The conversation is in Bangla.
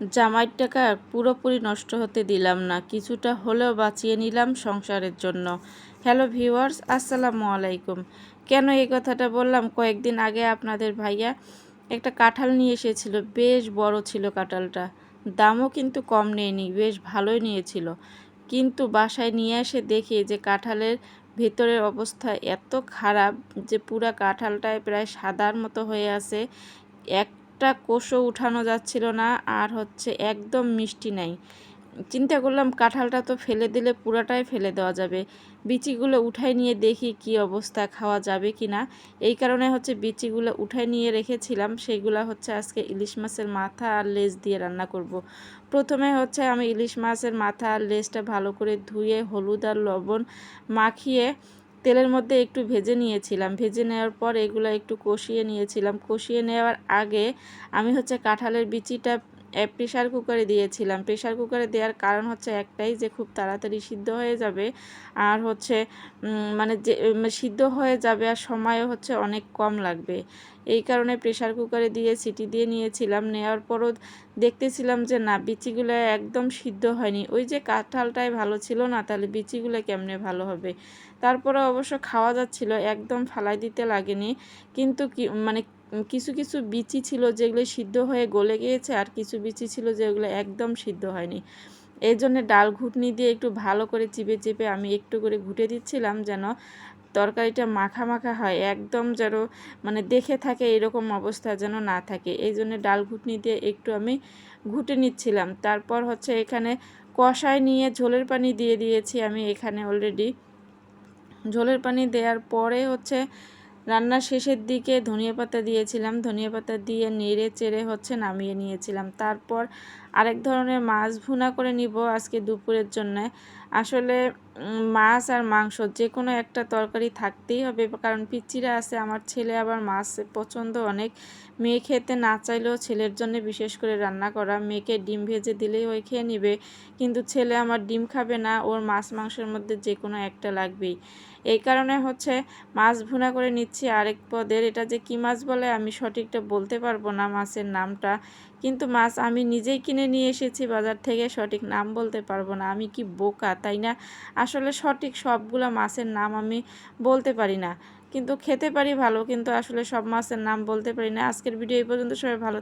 জামাইয়ের টাকা পুরোপুরি নষ্ট হতে দিলাম না, কিছুটা হলেও বাঁচিয়ে নিলাম সংসারের জন্য। হ্যালো ভিউয়ার্স, আসসালামু আলাইকুম। কেন এই কথাটা বললাম? কয়েকদিন আগে আপনাদের ভাইয়া একটা কাঁঠাল নিয়ে এসেছিল, বেশ বড় ছিল কাঁঠালটা। দামও কিন্তু কম নেয়নি, বেশ ভালোই নিয়েছিল। কিন্তু বাসায় নিয়ে এসে দেখি যে কাঁঠালের ভেতরের অবস্থা এত খারাপ যে পুরা কাঁঠালটায় প্রায় সাদার মতো হয়ে আছে। এক একটা কোষও উঠানো যাচ্ছিল না আর হচ্ছে একদম মিষ্টি নাই। চিন্তা করলাম কাঁঠালটা তো ফেলে দিলে পুরাটাই ফেলে দেওয়া যাবে। বিচিগুলো উঠাই নিয়ে দেখি কি অবস্থা, খাওয়া যাবে কি না। এই কারণে হচ্ছে বিচিগুলো উঠাই নিয়ে রেখেছিলাম। সেগুলো হচ্ছে আজকে ইলিশ মাছের মাথা আর লেজ দিয়ে রান্না করব। প্রথমে হচ্ছে আমি ইলিশ মাছের মাথা আর লেজটা ভালো করে ধুয়ে হলুদ আর লবণ মাখিয়ে তেলের মধ্যে একটু ভেজে নিয়েছিলাম। ভেজে নেওয়ার পর এগুলো একটু কষিয়ে নিয়েছিলাম। কষিয়ে নেওয়ার আগে আমি হচ্ছে কাঁঠালের বিচিটা প্রেশার কুকারে দিয়েছিলাম। প্রেশার কুকারে দেওয়ার কারণ হচ্ছে একটাই যে, খুব তাড়াতাড়ি সিদ্ধ হয়ে যাবে। আর হচ্ছে মানে যে সিদ্ধ হয়ে যাবে আর সময়ও হচ্ছে অনেক কম লাগবে। এই কারণে প্রেশার কুকারে দিয়ে সিটি দিয়ে নিয়েছিলাম। নেওয়ার পরও দেখতেছিলাম যে, না, বিচিগুলো একদম সিদ্ধ হয়নি। ওই যে কাঁঠালটাই ভালো ছিল না, তাহলে বিচিগুলো কেমনে ভালো হবে? তারপরে অবশ্য খাওয়া যাচ্ছিল, একদম ফালাই দিতে লাগেনি। কিন্তু কি মানে কিছু কিছু বিচি ছিল যেগুলো সিদ্ধ হয়ে গলে গিয়েছে আর কিছু বিচি ছিল যেগুলো একদম সিদ্ধ হয়নি। এই জন্যে ডাল ঘুটনি দিয়ে একটু ভালো করে চিপে চিপে আমি একটু করে ঘুটে দিচ্ছিলাম যেন তরকারিটা মাখা মাখা হয়, একদম যেন মানে দেখে থাকে এরকম অবস্থা যেন না থাকে। এই জন্য ডাল ঘুটনি দিয়ে একটু আমি ঘুটে নিচ্ছিলাম। তারপর হচ্ছে এখানে কষায় নিয়ে ঝোলের পানি দিয়ে দিয়েছি আমি এখানে অলরেডি ঝোলের পানি দেওয়ার পরে হচ্ছে রান্নার শেষের দিকে ধনিয়া পাতা দিয়েছিলাম। ধনিয়া পাতা দিয়ে নেড়ে চেড়ে হচ্ছে নামিয়ে নিয়েছিলাম। তারপর আরেক ধরনের মাছ ভুনা করে নিব আজকে দুপুরের জন্য। আসলে মাছ আর মাংস যে কোনো একটা তরকারি থাকতেই হবে, কারণ পিচ্চিরা আছে, আমার ছেলে আবার মাছ পছন্দ অনেক। মেয়ে খেতে না চাইলেও ছেলের জন্য বিশেষ করে রান্না করা। মেয়েকে ডিম ভেজে দিলেই ওই খেয়ে নিবে, কিন্তু ছেলে আমার ডিম খাবে না, ওর মাছ মাংসের মধ্যে যে কোনো একটা লাগবেই। এই কারণে হচ্ছে মাছ ভুনা করে নিচ্ছি আরেক পদের। এটা যে কী মাছ বলে আমি সঠিকটা বলতে পারব না মাছের নামটা। কিন্তু মাছ আমি নিজেই কিনে নিয়ে এসেছি বাজার থেকে, সঠিক নাম বলতে পারব না। আমি কি বোকা, তাই না? আসলে সঠিক সবগুলো মাছের নাম আমি বলতে পারি না। কিন্তু খেতে পারি ভালো, কিন্তু আসলে সব মাছের নাম বলতে পারি না। আজকের ভিডিও এই পর্যন্ত, সবাই ভালো